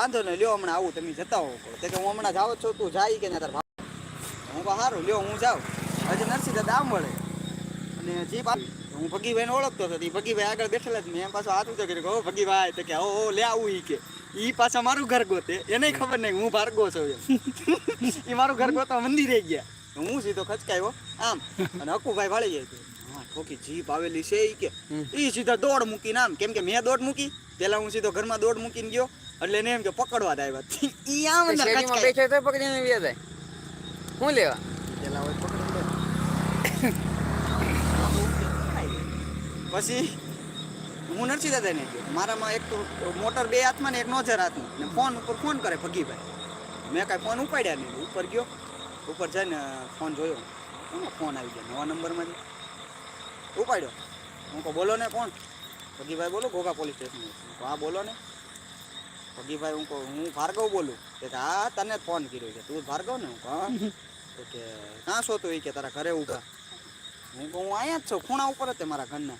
વાંધો નહીં લ્યો હમણાં આવું તમે જતા હો તો કે હું હમણાં જાવ છું તું જાય કે ના તાર હું કહું સારું લ્યો હું જાઉં. હજી નરસિંહ દાદા આમ વળે અને જીપ હું ભગીભાઈને ઓળખતો હતો ઈ ભગીભાઈ આગળ બેઠેલા જ મેં. એમ પાછો હાથ ઊંચો કર્યો કે ઓ ભગીભાઈ તો કે ઓ હો લે આવું ઈ કે. ઈ પાછા મારું ઘર ગોતે. એને ખબર નહીં હું ભાર્ગો છું એ મારું ઘર ગોતવા મંદિરે ગયા. હું સીધો ખચકાયો આમ. અને હકુભાઈ વાળી જાય હા ઠોકી જીપ આવેલી છે એ કે. ઈ સીધા દોડ મૂકીને આમ. કેમ કે મેં દોડ મૂકી. પેલા હું સીધો ઘરમાં દોડ મૂકીને ગયો એટલે એને એમ કે પકડવા જ આવ્યા. ઈ આમ ના શેરીમાં બેઠે તો પકડીને વ્યા જાય. હું લેવા? પેલા હોય પકડી. પછી હું નરસિંહ દાદાને ગયો મારામાં એક તો મોટર બે હાથમાં ને એક નોજર હાથમાં. ને ફોન ઉપર ફોન કરે ભગીભાઈ. મેં કાંઈ ફોન ઉપાડ્યા નહીં. ઉપર ગયો ઉપર જઈને ફોન જોયો. હું ફોન આવી ગયો? નવા નંબરમાંથી. ઉપાડ્યો. હું કહું બોલો ને કોણ ભગીભાઈ બોલો ઘોઘા પોલીસ સ્ટેશન હા, બોલો ને. ભગીભાઈ, હું હું ભાર્ગવ બોલું. કે હા, તને ફોન કર્યો છે. તું ભાર્ગવ ને? હું હા. તો કે કાં છો તું એ કે તારા ઘરે ઊભા. હું કહું અહીંયા જ છું. ખૂણા ઉપર જ તે મારા ઘરના.